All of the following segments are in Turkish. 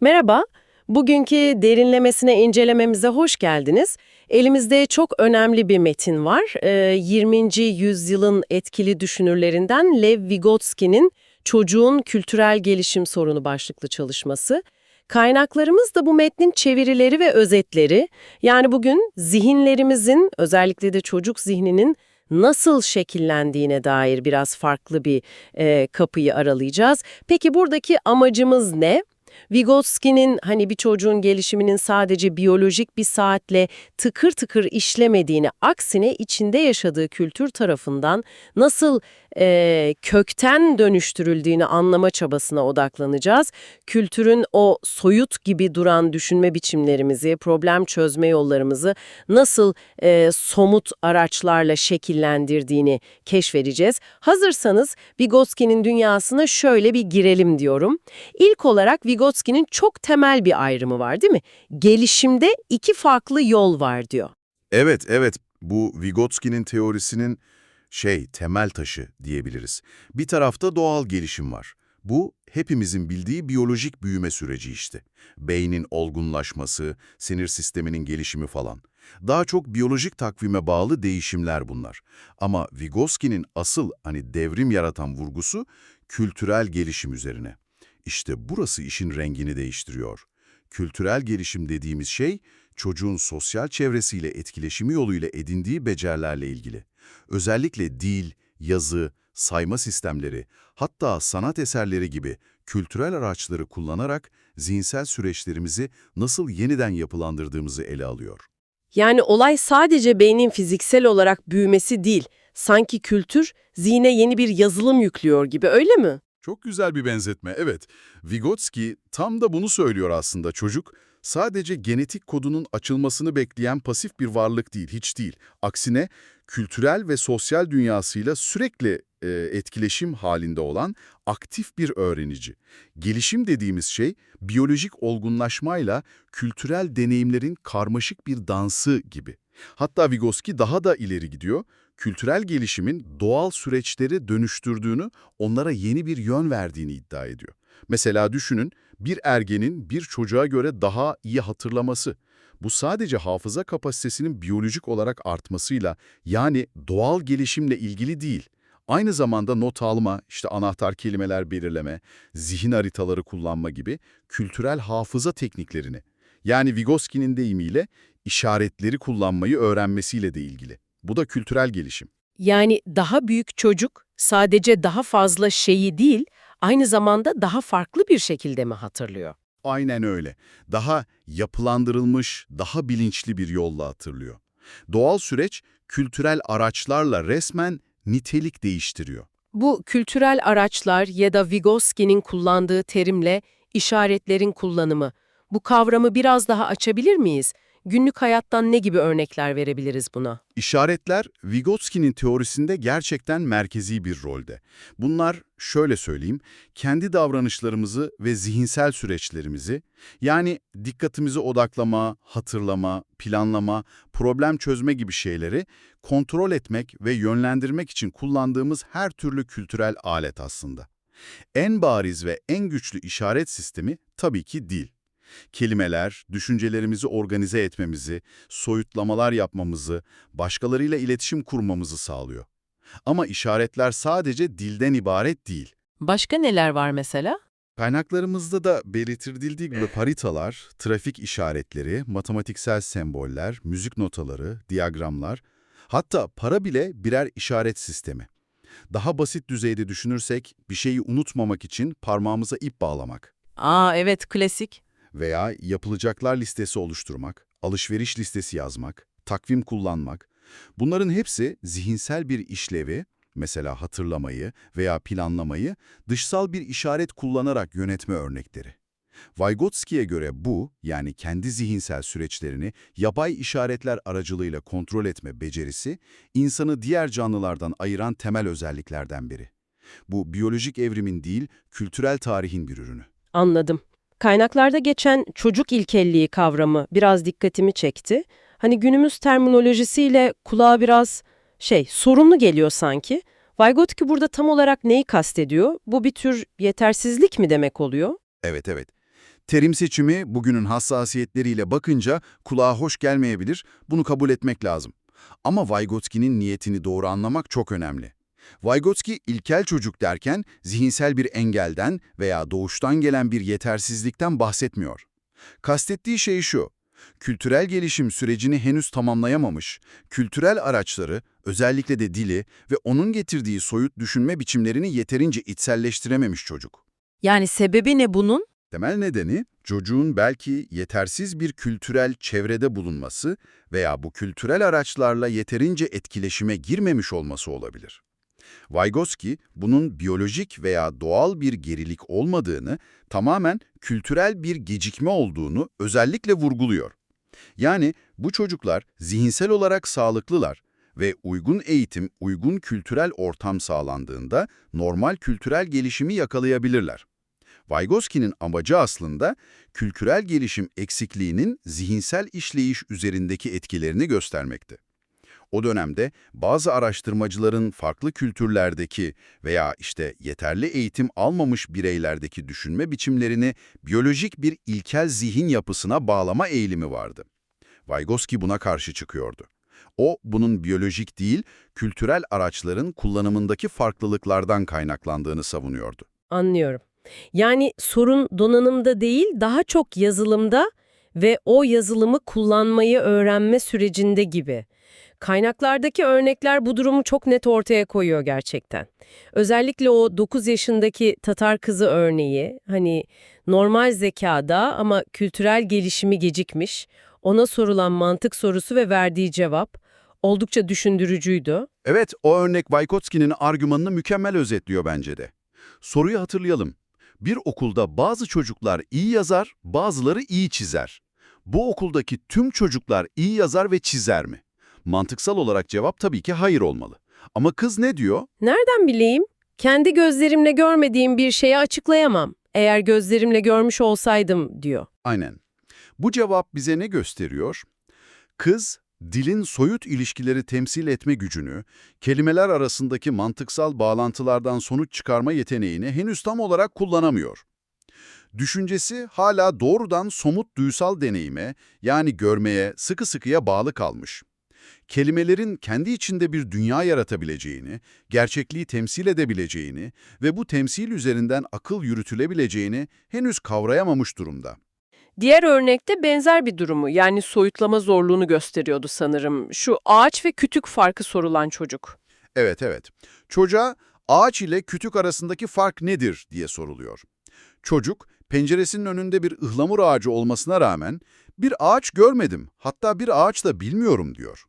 Merhaba, bugünkü derinlemesine incelememize hoş geldiniz. Elimizde çok önemli bir metin var. Ee, 20. yüzyılın etkili düşünürlerinden Lev Vygotsky'nin Çocuğun Kültürel Gelişim Sorunu başlıklı çalışması. Kaynaklarımız da bu metnin çevirileri ve özetleri. Yani bugün zihinlerimizin, özellikle de çocuk zihninin nasıl şekillendiğine dair biraz farklı bir e, kapıyı aralayacağız. Peki buradaki amacımız ne? Vygotsky'nin hani bir çocuğun gelişiminin sadece biyolojik bir saatle tıkır tıkır işlemediğini, aksine içinde yaşadığı kültür tarafından nasıl e, kökten dönüştürüldüğünü anlama çabasına odaklanacağız. Kültürün o soyut gibi duran düşünme biçimlerimizi, problem çözme yollarımızı nasıl e, somut araçlarla şekillendirdiğini keşfedeceğiz. Hazırsanız Vygotsky'nin dünyasına şöyle bir girelim diyorum. İlk olarak Vygotsky'nin çok temel bir ayrımı var değil mi? Gelişimde iki farklı yol var diyor. Evet, evet. Bu Vygotsky'nin teorisinin şey, temel taşı diyebiliriz. Bir tarafta doğal gelişim var. Bu, hepimizin bildiği biyolojik büyüme süreci işte. Beynin olgunlaşması, sinir sisteminin gelişimi falan. Daha çok biyolojik takvime bağlı değişimler bunlar. Ama Vygotsky'nin asıl hani devrim yaratan vurgusu kültürel gelişim üzerine. İşte burası işin rengini değiştiriyor. Kültürel gelişim dediğimiz şey, çocuğun sosyal çevresiyle etkileşimi yoluyla edindiği becerilerle ilgili. Özellikle dil, yazı, sayma sistemleri, hatta sanat eserleri gibi kültürel araçları kullanarak zihinsel süreçlerimizi nasıl yeniden yapılandırdığımızı ele alıyor. Yani olay sadece beynin fiziksel olarak büyümesi değil, sanki kültür zihne yeni bir yazılım yüklüyor gibi öyle mi? Çok güzel bir benzetme, evet. Vygotsky tam da bunu söylüyor aslında çocuk. Sadece genetik kodunun açılmasını bekleyen pasif bir varlık değil, hiç değil. Aksine kültürel ve sosyal dünyasıyla sürekli e, etkileşim halinde olan aktif bir öğrenici. Gelişim dediğimiz şey, biyolojik olgunlaşmayla kültürel deneyimlerin karmaşık bir dansı gibi. Hatta Vygotsky daha da ileri gidiyor kültürel gelişimin doğal süreçleri dönüştürdüğünü, onlara yeni bir yön verdiğini iddia ediyor. Mesela düşünün, bir ergenin bir çocuğa göre daha iyi hatırlaması. Bu sadece hafıza kapasitesinin biyolojik olarak artmasıyla, yani doğal gelişimle ilgili değil. Aynı zamanda not alma, işte anahtar kelimeler belirleme, zihin haritaları kullanma gibi kültürel hafıza tekniklerini, yani Vygotsky'nin deyimiyle işaretleri kullanmayı öğrenmesiyle de ilgili. Bu da kültürel gelişim. Yani daha büyük çocuk sadece daha fazla şeyi değil, aynı zamanda daha farklı bir şekilde mi hatırlıyor? Aynen öyle. Daha yapılandırılmış, daha bilinçli bir yolla hatırlıyor. Doğal süreç kültürel araçlarla resmen nitelik değiştiriyor. Bu kültürel araçlar ya da Vygotsky'nin kullandığı terimle işaretlerin kullanımı. Bu kavramı biraz daha açabilir miyiz? Günlük hayattan ne gibi örnekler verebiliriz buna? İşaretler, Vygotsky'nin teorisinde gerçekten merkezi bir rolde. Bunlar, şöyle söyleyeyim, kendi davranışlarımızı ve zihinsel süreçlerimizi, yani dikkatimizi odaklama, hatırlama, planlama, problem çözme gibi şeyleri kontrol etmek ve yönlendirmek için kullandığımız her türlü kültürel alet aslında. En bariz ve en güçlü işaret sistemi tabii ki dil. Kelimeler, düşüncelerimizi organize etmemizi, soyutlamalar yapmamızı, başkalarıyla iletişim kurmamızı sağlıyor. Ama işaretler sadece dilden ibaret değil. Başka neler var mesela? Kaynaklarımızda da belirtildiği gibi haritalar, trafik işaretleri, matematiksel semboller, müzik notaları, diyagramlar, hatta para bile birer işaret sistemi. Daha basit düzeyde düşünürsek, bir şeyi unutmamak için parmağımıza ip bağlamak. Aa evet klasik. Veya yapılacaklar listesi oluşturmak, alışveriş listesi yazmak, takvim kullanmak. Bunların hepsi zihinsel bir işlevi, mesela hatırlamayı veya planlamayı dışsal bir işaret kullanarak yönetme örnekleri. Vygotsky'ye göre bu, yani kendi zihinsel süreçlerini yapay işaretler aracılığıyla kontrol etme becerisi, insanı diğer canlılardan ayıran temel özelliklerden biri. Bu biyolojik evrimin değil, kültürel tarihin bir ürünü. Anladım. Kaynaklarda geçen çocuk ilkelliği kavramı biraz dikkatimi çekti. Hani günümüz terminolojisiyle kulağa biraz şey sorunlu geliyor sanki. Vygotsky burada tam olarak neyi kastediyor? Bu bir tür yetersizlik mi demek oluyor? Evet evet. Terim seçimi bugünün hassasiyetleriyle bakınca kulağa hoş gelmeyebilir, bunu kabul etmek lazım. Ama Vygotsky'nin niyetini doğru anlamak çok önemli. Vygotsky ilkel çocuk derken zihinsel bir engelden veya doğuştan gelen bir yetersizlikten bahsetmiyor. Kastettiği şey şu, kültürel gelişim sürecini henüz tamamlayamamış, kültürel araçları, özellikle de dili ve onun getirdiği soyut düşünme biçimlerini yeterince içselleştirememiş çocuk. Yani sebebi ne bunun? Temel nedeni çocuğun belki yetersiz bir kültürel çevrede bulunması veya bu kültürel araçlarla yeterince etkileşime girmemiş olması olabilir. Vygotsky bunun biyolojik veya doğal bir gerilik olmadığını, tamamen kültürel bir gecikme olduğunu özellikle vurguluyor. Yani bu çocuklar zihinsel olarak sağlıklılar ve uygun eğitim, uygun kültürel ortam sağlandığında normal kültürel gelişimi yakalayabilirler. Vygotsky'nin amacı aslında kültürel gelişim eksikliğinin zihinsel işleyiş üzerindeki etkilerini göstermekti. O dönemde bazı araştırmacıların farklı kültürlerdeki veya işte yeterli eğitim almamış bireylerdeki düşünme biçimlerini biyolojik bir ilkel zihin yapısına bağlama eğilimi vardı. Vygotsky buna karşı çıkıyordu. O, bunun biyolojik değil, kültürel araçların kullanımındaki farklılıklardan kaynaklandığını savunuyordu. Anlıyorum. Yani sorun donanımda değil, daha çok yazılımda ve o yazılımı kullanmayı öğrenme sürecinde gibi. Kaynaklardaki örnekler bu durumu çok net ortaya koyuyor gerçekten. Özellikle o 9 yaşındaki Tatar kızı örneği, hani normal zekada ama kültürel gelişimi gecikmiş, ona sorulan mantık sorusu ve verdiği cevap oldukça düşündürücüydü. Evet, o örnek Vygotsky'nin argümanını mükemmel özetliyor bence de. Soruyu hatırlayalım. Bir okulda bazı çocuklar iyi yazar, bazıları iyi çizer. Bu okuldaki tüm çocuklar iyi yazar ve çizer mi? Mantıksal olarak cevap tabii ki hayır olmalı. Ama kız ne diyor? Nereden bileyim? Kendi gözlerimle görmediğim bir şeyi açıklayamam. Eğer gözlerimle görmüş olsaydım diyor. Aynen. Bu cevap bize ne gösteriyor? Kız, dilin soyut ilişkileri temsil etme gücünü, kelimeler arasındaki mantıksal bağlantılardan sonuç çıkarma yeteneğini henüz tam olarak kullanamıyor. Düşüncesi hala doğrudan somut duysal deneyime, yani görmeye, sıkı sıkıya bağlı kalmış. Kelimelerin kendi içinde bir dünya yaratabileceğini, gerçekliği temsil edebileceğini ve bu temsil üzerinden akıl yürütülebileceğini henüz kavrayamamış durumda. Diğer örnekte benzer bir durumu yani soyutlama zorluğunu gösteriyordu sanırım. Şu ağaç ve kütük farkı sorulan çocuk. Evet, evet. Çocuğa ağaç ile kütük arasındaki fark nedir diye soruluyor. Çocuk, penceresinin önünde bir ıhlamur ağacı olmasına rağmen bir ağaç görmedim, hatta bir ağaç da bilmiyorum diyor.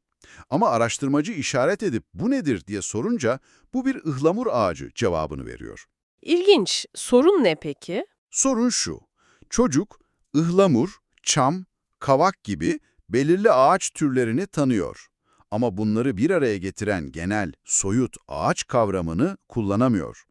Ama araştırmacı işaret edip bu nedir diye sorunca bu bir ıhlamur ağacı cevabını veriyor. İlginç. Sorun ne peki? Sorun şu, çocuk ıhlamur, çam, kavak gibi belirli ağaç türlerini tanıyor. Ama bunları bir araya getiren genel, soyut ağaç kavramını kullanamıyor.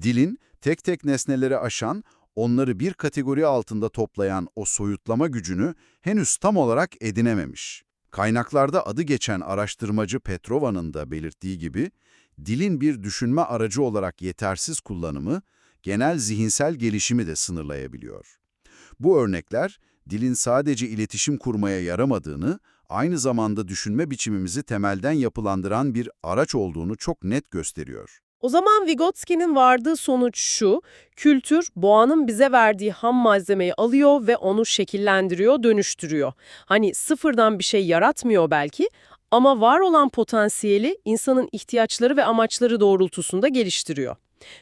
Dilin tek tek nesneleri aşan, onları bir kategori altında toplayan o soyutlama gücünü henüz tam olarak edinememiş. Kaynaklarda adı geçen araştırmacı Petrova'nın da belirttiği gibi, dilin bir düşünme aracı olarak yetersiz kullanımı, genel zihinsel gelişimi de sınırlayabiliyor. Bu örnekler, dilin sadece iletişim kurmaya yaramadığını, aynı zamanda düşünme biçimimizi temelden yapılandıran bir araç olduğunu çok net gösteriyor. O zaman Vygotsky'nin vardığı sonuç şu, kültür boğanın bize verdiği ham malzemeyi alıyor ve onu şekillendiriyor, dönüştürüyor. Hani sıfırdan bir şey yaratmıyor belki ama var olan potansiyeli insanın ihtiyaçları ve amaçları doğrultusunda geliştiriyor.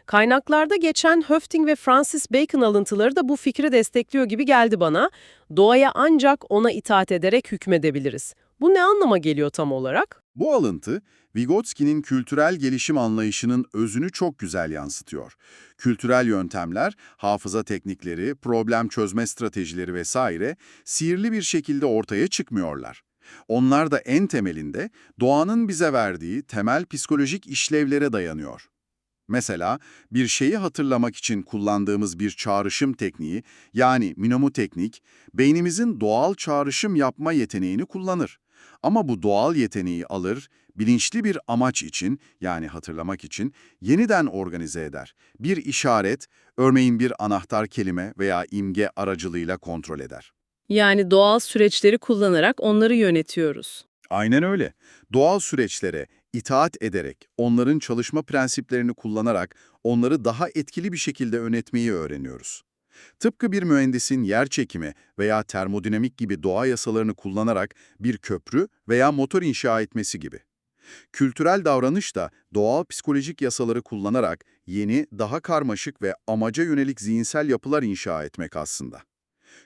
Kaynaklarda geçen Höfting ve Francis Bacon alıntıları da bu fikri destekliyor gibi geldi bana. Doğaya ancak ona itaat ederek hükmedebiliriz. Bu ne anlama geliyor tam olarak? Bu alıntı, Vygotsky'nin kültürel gelişim anlayışının özünü çok güzel yansıtıyor. Kültürel yöntemler, hafıza teknikleri, problem çözme stratejileri vesaire sihirli bir şekilde ortaya çıkmıyorlar. Onlar da en temelinde doğanın bize verdiği temel psikolojik işlevlere dayanıyor. Mesela bir şeyi hatırlamak için kullandığımız bir çağrışım tekniği yani mnemoteknik, beynimizin doğal çağrışım yapma yeteneğini kullanır. Ama bu doğal yeteneği alır, bilinçli bir amaç için yani hatırlamak için yeniden organize eder. Bir işaret, örneğin bir anahtar kelime veya imge aracılığıyla kontrol eder. Yani doğal süreçleri kullanarak onları yönetiyoruz. Aynen öyle. Doğal süreçlere itaat ederek, onların çalışma prensiplerini kullanarak onları daha etkili bir şekilde yönetmeyi öğreniyoruz. Tıpkı bir mühendisin yer çekimi veya termodinamik gibi doğa yasalarını kullanarak bir köprü veya motor inşa etmesi gibi. Kültürel davranış da doğal psikolojik yasaları kullanarak yeni, daha karmaşık ve amaca yönelik zihinsel yapılar inşa etmek aslında.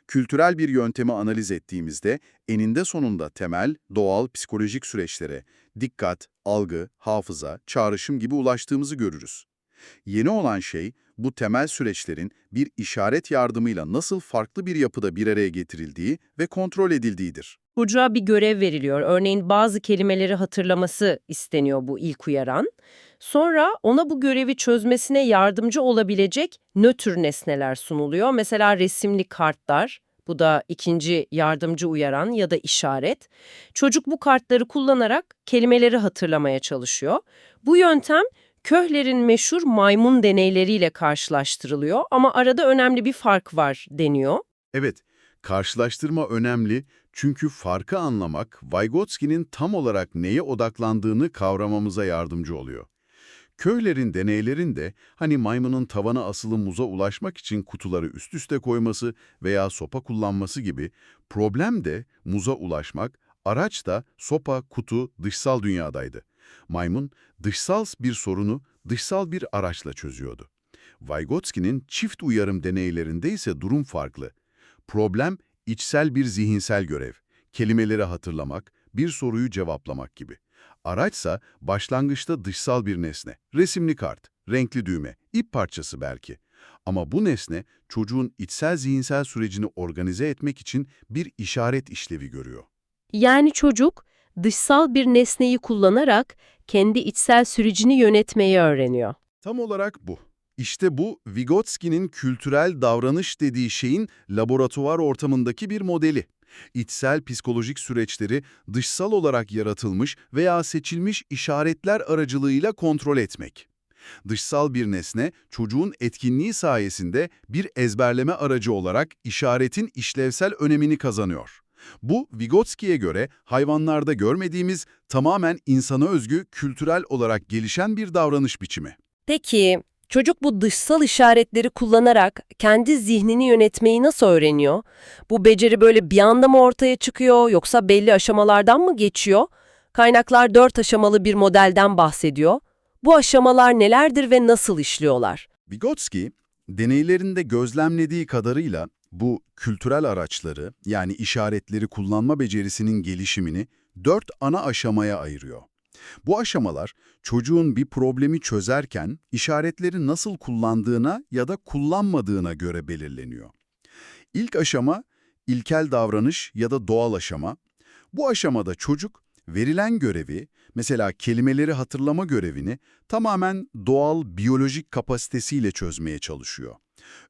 Kültürel bir yöntemi analiz ettiğimizde eninde sonunda temel, doğal psikolojik süreçlere dikkat, algı, hafıza, çağrışım gibi ulaştığımızı görürüz. Yeni olan şey, bu temel süreçlerin bir işaret yardımıyla nasıl farklı bir yapıda bir araya getirildiği ve kontrol edildiğidir. Çocuğa bir görev veriliyor. Örneğin bazı kelimeleri hatırlaması isteniyor bu ilk uyaran. Sonra ona bu görevi çözmesine yardımcı olabilecek nötr nesneler sunuluyor. Mesela resimli kartlar, bu da ikinci yardımcı uyaran ya da işaret. Çocuk bu kartları kullanarak kelimeleri hatırlamaya çalışıyor. Bu yöntem Köhler'in meşhur maymun deneyleriyle karşılaştırılıyor ama arada önemli bir fark var deniyor. Evet, karşılaştırma önemli çünkü farkı anlamak, Vygotsky'nin tam olarak neye odaklandığını kavramamıza yardımcı oluyor. Köylerin deneylerinde hani maymunun tavana asılı muza ulaşmak için kutuları üst üste koyması veya sopa kullanması gibi problem de muza ulaşmak, araç da sopa, kutu, dışsal dünyadaydı. Maymun dışsal bir sorunu dışsal bir araçla çözüyordu. Vygotsky'nin çift uyarım deneylerinde ise durum farklı. Problem içsel bir zihinsel görev, kelimeleri hatırlamak, bir soruyu cevaplamak gibi. Araçsa başlangıçta dışsal bir nesne, resimli kart, renkli düğme, ip parçası belki. Ama bu nesne çocuğun içsel zihinsel sürecini organize etmek için bir işaret işlevi görüyor. Yani çocuk dışsal bir nesneyi kullanarak kendi içsel sürecini yönetmeyi öğreniyor. Tam olarak bu. İşte bu Vygotsky'nin kültürel davranış dediği şeyin laboratuvar ortamındaki bir modeli. İçsel psikolojik süreçleri dışsal olarak yaratılmış veya seçilmiş işaretler aracılığıyla kontrol etmek. Dışsal bir nesne, çocuğun etkinliği sayesinde bir ezberleme aracı olarak işaretin işlevsel önemini kazanıyor. Bu, Vygotsky'ye göre hayvanlarda görmediğimiz tamamen insana özgü kültürel olarak gelişen bir davranış biçimi. Peki çocuk bu dışsal işaretleri kullanarak kendi zihnini yönetmeyi nasıl öğreniyor? Bu beceri böyle bir anda mı ortaya çıkıyor yoksa belli aşamalardan mı geçiyor? Kaynaklar dört aşamalı bir modelden bahsediyor. Bu aşamalar nelerdir ve nasıl işliyorlar? Vygotsky, deneylerinde gözlemlediği kadarıyla bu kültürel araçları yani işaretleri kullanma becerisinin gelişimini dört ana aşamaya ayırıyor. Bu aşamalar çocuğun bir problemi çözerken işaretleri nasıl kullandığına ya da kullanmadığına göre belirleniyor. İlk aşama ilkel davranış ya da doğal aşama. Bu aşamada çocuk verilen görevi, mesela kelimeleri hatırlama görevini tamamen doğal biyolojik kapasitesiyle çözmeye çalışıyor.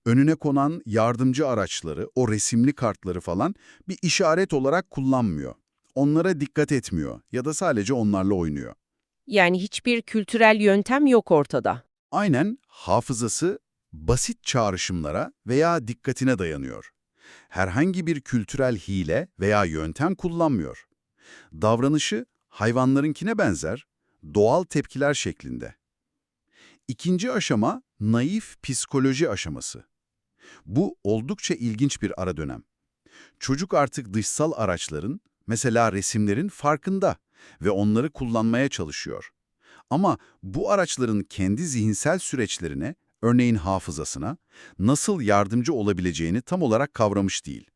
Önüne konan yardımcı araçları, o resimli kartları falan bir işaret olarak kullanmıyor. Onlara dikkat etmiyor ya da sadece onlarla oynuyor. Yani hiçbir kültürel yöntem yok ortada. Aynen hafızası basit çağrışımlara veya dikkatine dayanıyor. Herhangi bir kültürel hile veya yöntem kullanmıyor. Davranışı hayvanlarınkine benzer, doğal tepkiler şeklinde. İkinci aşama naif psikoloji aşaması. Bu oldukça ilginç bir ara dönem. Çocuk artık dışsal araçların, mesela resimlerin farkında ve onları kullanmaya çalışıyor. Ama bu araçların kendi zihinsel süreçlerine, örneğin hafızasına, nasıl yardımcı olabileceğini tam olarak kavramış değil.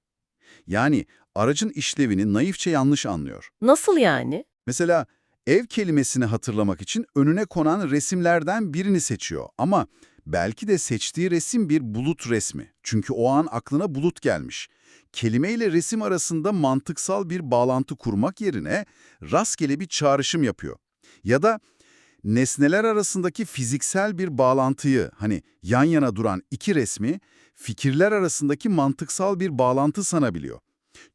Yani aracın işlevini naifçe yanlış anlıyor. Nasıl yani? Mesela ev kelimesini hatırlamak için önüne konan resimlerden birini seçiyor ama belki de seçtiği resim bir bulut resmi. Çünkü o an aklına bulut gelmiş. Kelime ile resim arasında mantıksal bir bağlantı kurmak yerine rastgele bir çağrışım yapıyor. Ya da nesneler arasındaki fiziksel bir bağlantıyı, hani yan yana duran iki resmi, fikirler arasındaki mantıksal bir bağlantı sanabiliyor.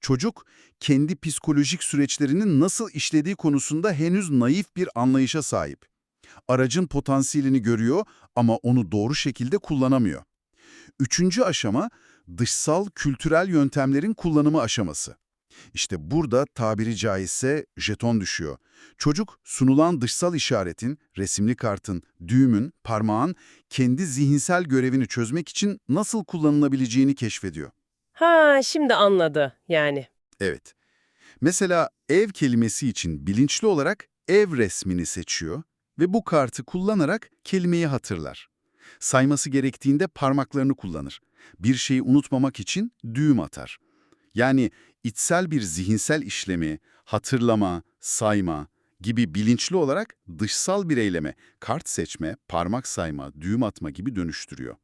Çocuk, kendi psikolojik süreçlerinin nasıl işlediği konusunda henüz naif bir anlayışa sahip. Aracın potansiyelini görüyor ama onu doğru şekilde kullanamıyor. Üçüncü aşama, dışsal kültürel yöntemlerin kullanımı aşaması. İşte burada tabiri caizse jeton düşüyor. Çocuk sunulan dışsal işaretin, resimli kartın, düğümün, parmağın kendi zihinsel görevini çözmek için nasıl kullanılabileceğini keşfediyor. Ha şimdi anladı yani. Evet. Mesela ev kelimesi için bilinçli olarak ev resmini seçiyor ve bu kartı kullanarak kelimeyi hatırlar. Sayması gerektiğinde parmaklarını kullanır. Bir şeyi unutmamak için düğüm atar. Yani içsel bir zihinsel işlemi, hatırlama, sayma gibi bilinçli olarak dışsal bir eyleme, kart seçme, parmak sayma, düğüm atma gibi dönüştürüyor.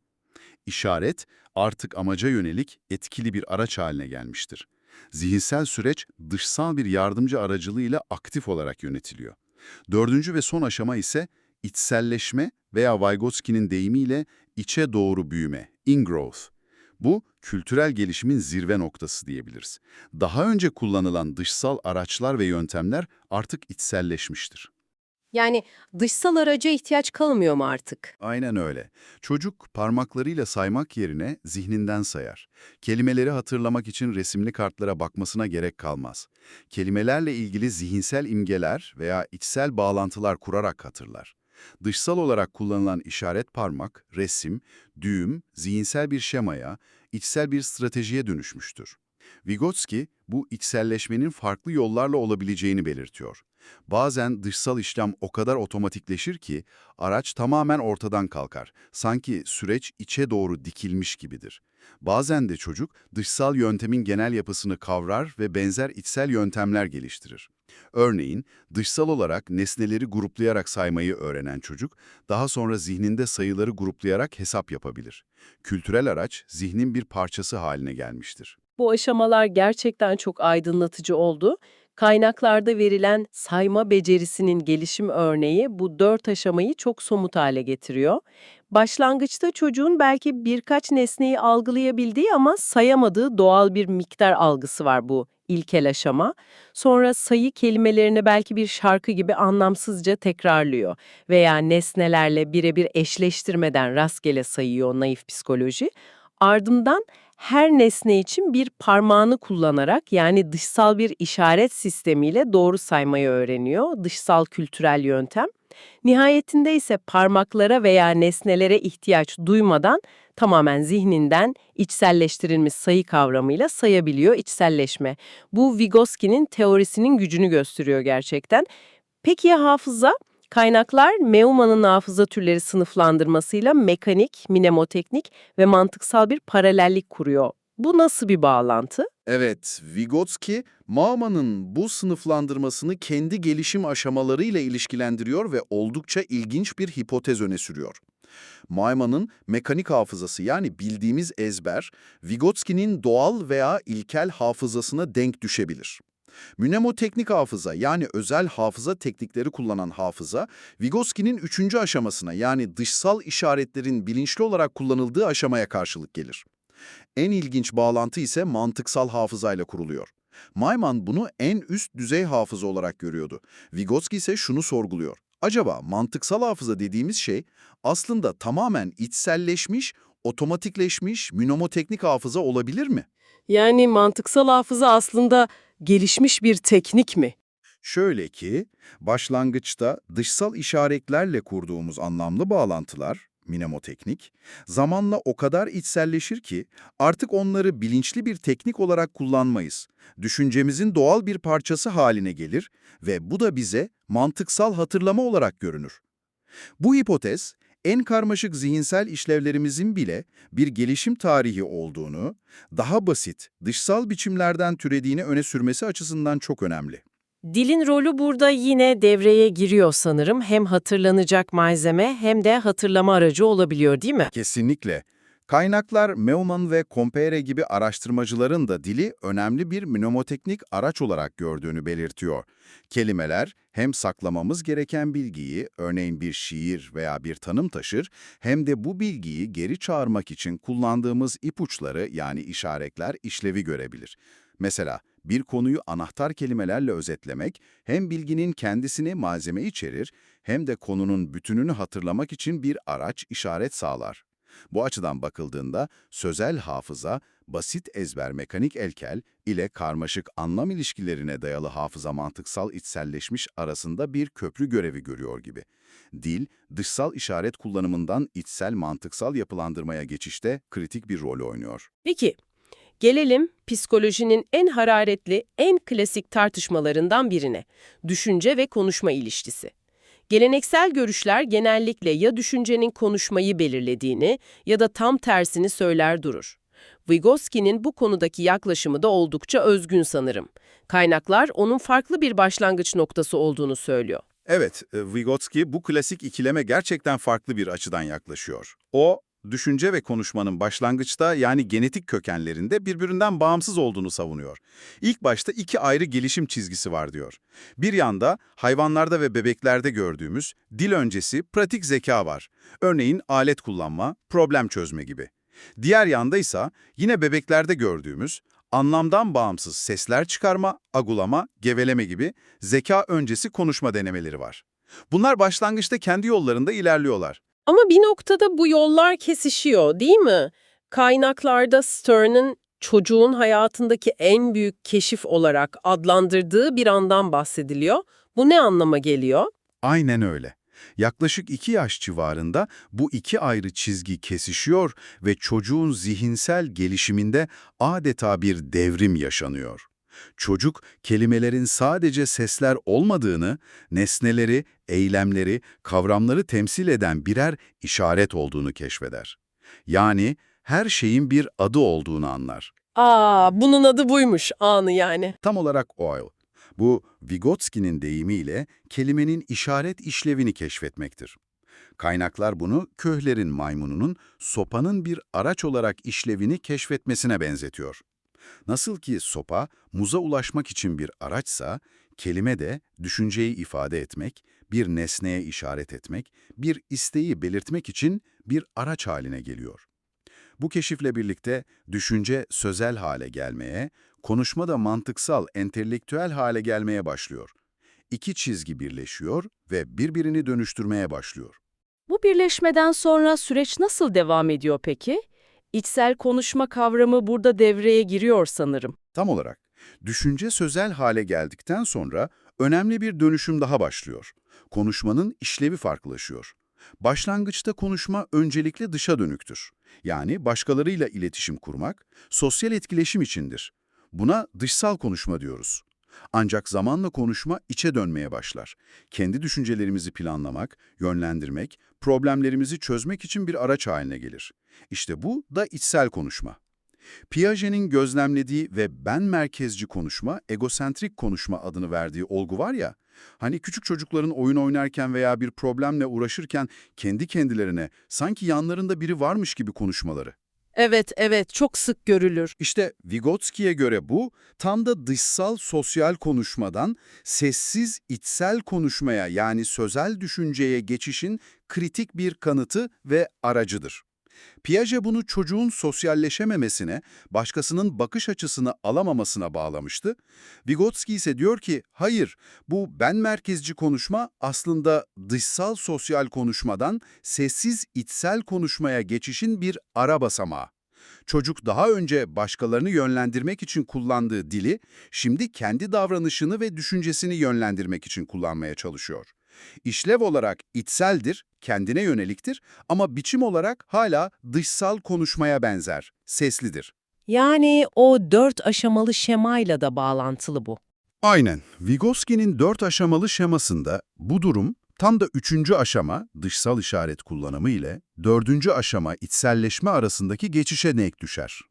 İşaret artık amaca yönelik etkili bir araç haline gelmiştir. Zihinsel süreç dışsal bir yardımcı aracılığıyla aktif olarak yönetiliyor. Dördüncü ve son aşama ise içselleşme veya Vygotsky'nin deyimiyle içe doğru büyüme, ingrowth. Bu, kültürel gelişimin zirve noktası diyebiliriz. Daha önce kullanılan dışsal araçlar ve yöntemler artık içselleşmiştir. Yani dışsal araca ihtiyaç kalmıyor mu artık? Aynen öyle. Çocuk parmaklarıyla saymak yerine zihninden sayar. Kelimeleri hatırlamak için resimli kartlara bakmasına gerek kalmaz. Kelimelerle ilgili zihinsel imgeler veya içsel bağlantılar kurarak hatırlar. Dışsal olarak kullanılan işaret parmak, resim, düğüm, zihinsel bir şemaya, içsel bir stratejiye dönüşmüştür. Vygotsky, bu içselleşmenin farklı yollarla olabileceğini belirtiyor. Bazen dışsal işlem o kadar otomatikleşir ki araç tamamen ortadan kalkar. Sanki süreç içe doğru dikilmiş gibidir. Bazen de çocuk dışsal yöntemin genel yapısını kavrar ve benzer içsel yöntemler geliştirir. Örneğin dışsal olarak nesneleri gruplayarak saymayı öğrenen çocuk daha sonra zihninde sayıları gruplayarak hesap yapabilir. Kültürel araç zihnin bir parçası haline gelmiştir. Bu aşamalar gerçekten çok aydınlatıcı oldu. Kaynaklarda verilen sayma becerisinin gelişim örneği bu dört aşamayı çok somut hale getiriyor. Başlangıçta çocuğun belki birkaç nesneyi algılayabildiği ama sayamadığı doğal bir miktar algısı var bu ilkel aşama. Sonra sayı kelimelerini belki bir şarkı gibi anlamsızca tekrarlıyor veya nesnelerle birebir eşleştirmeden rastgele sayıyor naif psikoloji. Ardından her nesne için bir parmağını kullanarak yani dışsal bir işaret sistemiyle doğru saymayı öğreniyor. Dışsal kültürel yöntem. Nihayetinde ise parmaklara veya nesnelere ihtiyaç duymadan tamamen zihninden içselleştirilmiş sayı kavramıyla sayabiliyor içselleşme. Bu Vygotsky'nin teorisinin gücünü gösteriyor gerçekten. Peki ya hafıza? Kaynaklar Meumann'ın hafıza türleri sınıflandırmasıyla mekanik, mnemoteknik ve mantıksal bir paralellik kuruyor. Bu nasıl bir bağlantı? Evet, Vygotsky, Maumann'ın bu sınıflandırmasını kendi gelişim aşamalarıyla ilişkilendiriyor ve oldukça ilginç bir hipotez öne sürüyor. Maumann'ın mekanik hafızası yani bildiğimiz ezber, Vygotsky'nin doğal veya ilkel hafızasına denk düşebilir. Mnemoteknik hafıza yani özel hafıza teknikleri kullanan hafıza, Vygotsky'nin üçüncü aşamasına yani dışsal işaretlerin bilinçli olarak kullanıldığı aşamaya karşılık gelir. En ilginç bağlantı ise mantıksal hafızayla kuruluyor. Mayman bunu en üst düzey hafıza olarak görüyordu. Vygotsky ise şunu sorguluyor. Acaba mantıksal hafıza dediğimiz şey aslında tamamen içselleşmiş, otomatikleşmiş, mnemoteknik hafıza olabilir mi? Yani mantıksal hafıza aslında gelişmiş bir teknik mi? Şöyle ki, başlangıçta dışsal işaretlerle kurduğumuz anlamlı bağlantılar, mnemoteknik, zamanla o kadar içselleşir ki artık onları bilinçli bir teknik olarak kullanmayız. Düşüncemizin doğal bir parçası haline gelir ve bu da bize mantıksal hatırlama olarak görünür. Bu hipotez, en karmaşık zihinsel işlevlerimizin bile bir gelişim tarihi olduğunu, daha basit, dışsal biçimlerden türediğini öne sürmesi açısından çok önemli. Dilin rolü burada yine devreye giriyor sanırım. Hem hatırlanacak malzeme hem de hatırlama aracı olabiliyor değil mi? Kesinlikle. Kaynaklar Meumann ve Compere gibi araştırmacıların da dili önemli bir mnemoteknik araç olarak gördüğünü belirtiyor. Kelimeler hem saklamamız gereken bilgiyi, örneğin bir şiir veya bir tanım taşır, hem de bu bilgiyi geri çağırmak için kullandığımız ipuçları yani işaretler işlevi görebilir. Mesela bir konuyu anahtar kelimelerle özetlemek hem bilginin kendisini malzeme içerir hem de konunun bütününü hatırlamak için bir araç işaret sağlar. Bu açıdan bakıldığında sözel hafıza, basit ezber mekanik elkel ile karmaşık anlam ilişkilerine dayalı hafıza mantıksal içselleşmiş arasında bir köprü görevi görüyor gibi. Dil, dışsal işaret kullanımından içsel mantıksal yapılandırmaya geçişte kritik bir rol oynuyor. Peki, gelelim psikolojinin en hararetli, en klasik tartışmalarından birine. Düşünce ve konuşma ilişkisi. Geleneksel görüşler genellikle ya düşüncenin konuşmayı belirlediğini ya da tam tersini söyler durur. Vygotsky'nin bu konudaki yaklaşımı da oldukça özgün sanırım. Kaynaklar onun farklı bir başlangıç noktası olduğunu söylüyor. Evet, e, Vygotsky bu klasik ikileme gerçekten farklı bir açıdan yaklaşıyor. O, düşünce ve konuşmanın başlangıçta yani genetik kökenlerinde birbirinden bağımsız olduğunu savunuyor. İlk başta iki ayrı gelişim çizgisi var diyor. Bir yanda hayvanlarda ve bebeklerde gördüğümüz dil öncesi pratik zeka var. Örneğin alet kullanma, problem çözme gibi. Diğer yanda ise yine bebeklerde gördüğümüz anlamdan bağımsız sesler çıkarma, agulama, geveleme gibi zeka öncesi konuşma denemeleri var. Bunlar başlangıçta kendi yollarında ilerliyorlar. Ama bir noktada bu yollar kesişiyor, değil mi? Kaynaklarda Stern'ın çocuğun hayatındaki en büyük keşif olarak adlandırdığı bir andan bahsediliyor. Bu ne anlama geliyor? Aynen öyle. Yaklaşık iki yaş civarında bu iki ayrı çizgi kesişiyor ve çocuğun zihinsel gelişiminde adeta bir devrim yaşanıyor. Çocuk, kelimelerin sadece sesler olmadığını, nesneleri, eylemleri, kavramları temsil eden birer işaret olduğunu keşfeder. Yani her şeyin bir adı olduğunu anlar. Aa, bunun adı buymuş, anı yani. Tam olarak oil. Bu Vygotsky'nin deyimiyle kelimenin işaret işlevini keşfetmektir. Kaynaklar bunu köhlerin maymununun sopanın bir araç olarak işlevini keşfetmesine benzetiyor. Nasıl ki sopa muza ulaşmak için bir araçsa, kelime de düşünceyi ifade etmek, bir nesneye işaret etmek, bir isteği belirtmek için bir araç haline geliyor. Bu keşifle birlikte düşünce sözel hale gelmeye, konuşma da mantıksal, entelektüel hale gelmeye başlıyor. İki çizgi birleşiyor ve birbirini dönüştürmeye başlıyor. Bu birleşmeden sonra süreç nasıl devam ediyor peki? İçsel konuşma kavramı burada devreye giriyor sanırım. Tam olarak, düşünce sözel hale geldikten sonra önemli bir dönüşüm daha başlıyor. Konuşmanın işlevi farklılaşıyor. Başlangıçta konuşma öncelikle dışa dönüktür. Yani başkalarıyla iletişim kurmak, sosyal etkileşim içindir. Buna dışsal konuşma diyoruz. Ancak zamanla konuşma içe dönmeye başlar. Kendi düşüncelerimizi planlamak, yönlendirmek, problemlerimizi çözmek için bir araç haline gelir. İşte bu da içsel konuşma. Piaget'in gözlemlediği ve ben merkezci konuşma, egosentrik konuşma adını verdiği olgu var ya, hani küçük çocukların oyun oynarken veya bir problemle uğraşırken kendi kendilerine sanki yanlarında biri varmış gibi konuşmaları. Evet, evet, çok sık görülür. İşte Vygotsky'ye göre bu, tam da dışsal sosyal konuşmadan sessiz içsel konuşmaya yani sözel düşünceye geçişin kritik bir kanıtı ve aracıdır. Piaget bunu çocuğun sosyalleşememesine, başkasının bakış açısını alamamasına bağlamıştı. Vygotsky ise diyor ki, hayır, bu ben merkezci konuşma aslında dışsal sosyal konuşmadan sessiz içsel konuşmaya geçişin bir ara basamağı. Çocuk daha önce başkalarını yönlendirmek için kullandığı dili, şimdi kendi davranışını ve düşüncesini yönlendirmek için kullanmaya çalışıyor. İşlev olarak içseldir, kendine yöneliktir ama biçim olarak hala dışsal konuşmaya benzer, seslidir. Yani o dört aşamalı şemayla da bağlantılı bu. Aynen. Vygotsky'nin dört aşamalı şemasında bu durum tam da üçüncü aşama dışsal işaret kullanımı ile dördüncü aşama içselleşme arasındaki geçişe denk düşer.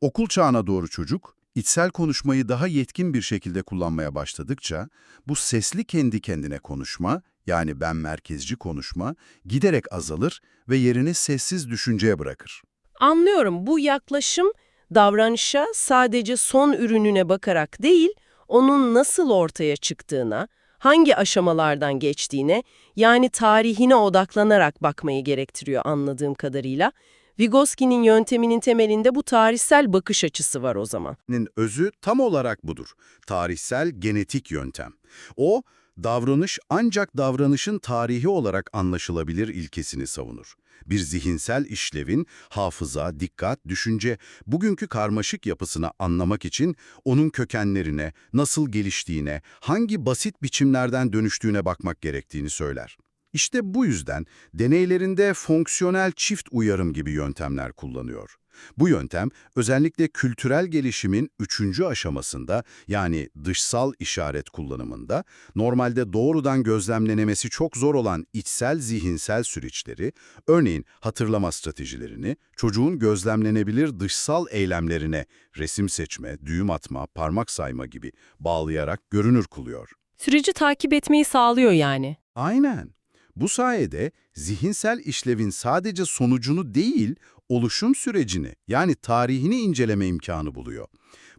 Okul çağına doğru çocuk, içsel konuşmayı daha yetkin bir şekilde kullanmaya başladıkça bu sesli kendi kendine konuşma, yani ben merkezci konuşma, giderek azalır ve yerini sessiz düşünceye bırakır. Anlıyorum, bu yaklaşım davranışa sadece son ürününe bakarak değil, onun nasıl ortaya çıktığına, hangi aşamalardan geçtiğine, yani tarihine odaklanarak bakmayı gerektiriyor anladığım kadarıyla. Vygotsky'nin yönteminin temelinde bu tarihsel bakış açısı var o zaman. Özü tam olarak budur. Tarihsel genetik yöntem. O, davranış ancak davranışın tarihi olarak anlaşılabilir ilkesini savunur. Bir zihinsel işlevin hafıza, dikkat, düşünce, bugünkü karmaşık yapısını anlamak için onun kökenlerine, nasıl geliştiğine, hangi basit biçimlerden dönüştüğüne bakmak gerektiğini söyler. İşte bu yüzden deneylerinde fonksiyonel çift uyarım gibi yöntemler kullanıyor. Bu yöntem özellikle kültürel gelişimin üçüncü aşamasında yani dışsal işaret kullanımında normalde doğrudan gözlemlenemesi çok zor olan içsel zihinsel süreçleri, örneğin hatırlama stratejilerini, çocuğun gözlemlenebilir dışsal eylemlerine resim seçme, düğüm atma, parmak sayma gibi bağlayarak görünür kılıyor. Süreci takip etmeyi sağlıyor yani. Aynen. Bu sayede zihinsel işlevin sadece sonucunu değil, oluşum sürecini yani tarihini inceleme imkanı buluyor.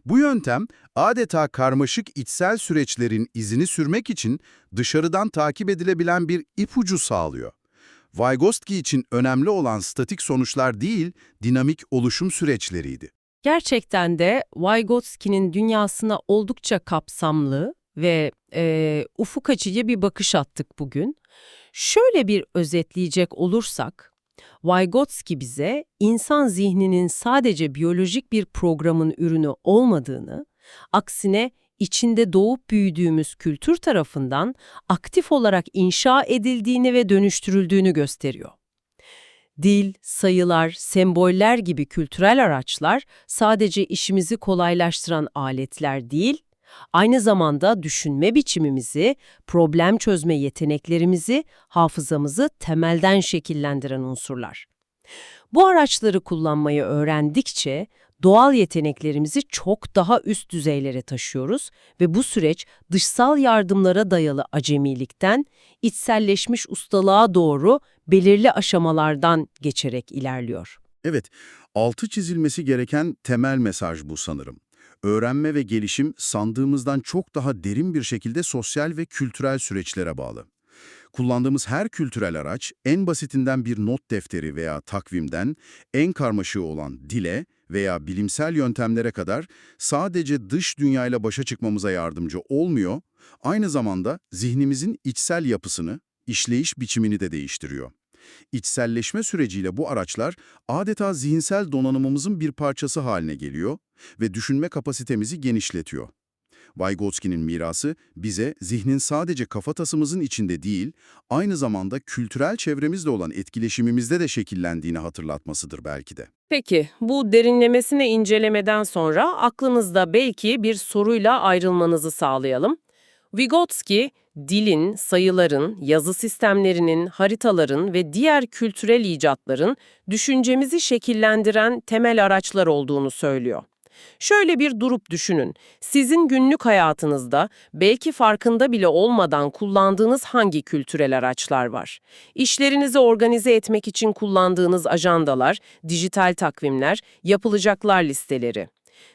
Bu yöntem adeta karmaşık içsel süreçlerin izini sürmek için dışarıdan takip edilebilen bir ipucu sağlıyor. Vygotsky için önemli olan statik sonuçlar değil, dinamik oluşum süreçleriydi. Gerçekten de Vygotsky'nin dünyasına oldukça kapsamlı ve e, ufuk açıcı bir bakış attık bugün. Şöyle bir özetleyecek olursak, Vygotsky bize insan zihninin sadece biyolojik bir programın ürünü olmadığını, aksine içinde doğup büyüdüğümüz kültür tarafından aktif olarak inşa edildiğini ve dönüştürüldüğünü gösteriyor. Dil, sayılar, semboller gibi kültürel araçlar sadece işimizi kolaylaştıran aletler değil, aynı zamanda düşünme biçimimizi, problem çözme yeteneklerimizi, hafızamızı temelden şekillendiren unsurlar. Bu araçları kullanmayı öğrendikçe doğal yeteneklerimizi çok daha üst düzeylere taşıyoruz ve bu süreç dışsal yardımlara dayalı acemilikten içselleşmiş ustalığa doğru belirli aşamalardan geçerek ilerliyor. Evet, altı çizilmesi gereken temel mesaj bu sanırım. Öğrenme ve gelişim sandığımızdan çok daha derin bir şekilde sosyal ve kültürel süreçlere bağlı. Kullandığımız her kültürel araç, en basitinden bir not defteri veya takvimden, en karmaşığı olan dile veya bilimsel yöntemlere kadar sadece dış dünyayla başa çıkmamıza yardımcı olmuyor, aynı zamanda zihnimizin içsel yapısını, işleyiş biçimini de değiştiriyor. İçselleşme süreciyle bu araçlar adeta zihinsel donanımımızın bir parçası haline geliyor ve düşünme kapasitemizi genişletiyor. Vygotsky'nin mirası bize zihnin sadece kafatasımızın içinde değil, aynı zamanda kültürel çevremizle olan etkileşimimizde de şekillendiğini hatırlatmasıdır belki de. Peki, bu derinlemesine incelemeden sonra aklınızda belki bir soruyla ayrılmanızı sağlayalım. Vygotsky, dilin, sayıların, yazı sistemlerinin, haritaların ve diğer kültürel icatların düşüncemizi şekillendiren temel araçlar olduğunu söylüyor. Şöyle bir durup düşünün. Sizin günlük hayatınızda belki farkında bile olmadan kullandığınız hangi kültürel araçlar var? İşlerinizi organize etmek için kullandığınız ajandalar, dijital takvimler, yapılacaklar listeleri.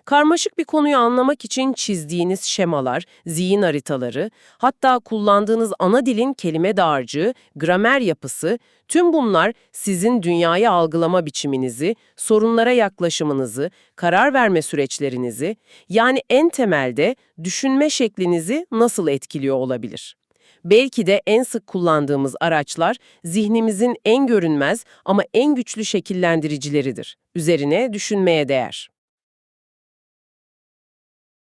Karmaşık bir konuyu anlamak için çizdiğiniz şemalar, zihin haritaları, hatta kullandığınız ana dilin kelime dağarcığı, gramer yapısı, tüm bunlar sizin dünyayı algılama biçiminizi, sorunlara yaklaşımınızı, karar verme süreçlerinizi, yani en temelde düşünme şeklinizi nasıl etkiliyor olabilir? Belki de en sık kullandığımız araçlar zihnimizin en görünmez ama en güçlü şekillendiricileridir. Üzerine düşünmeye değer.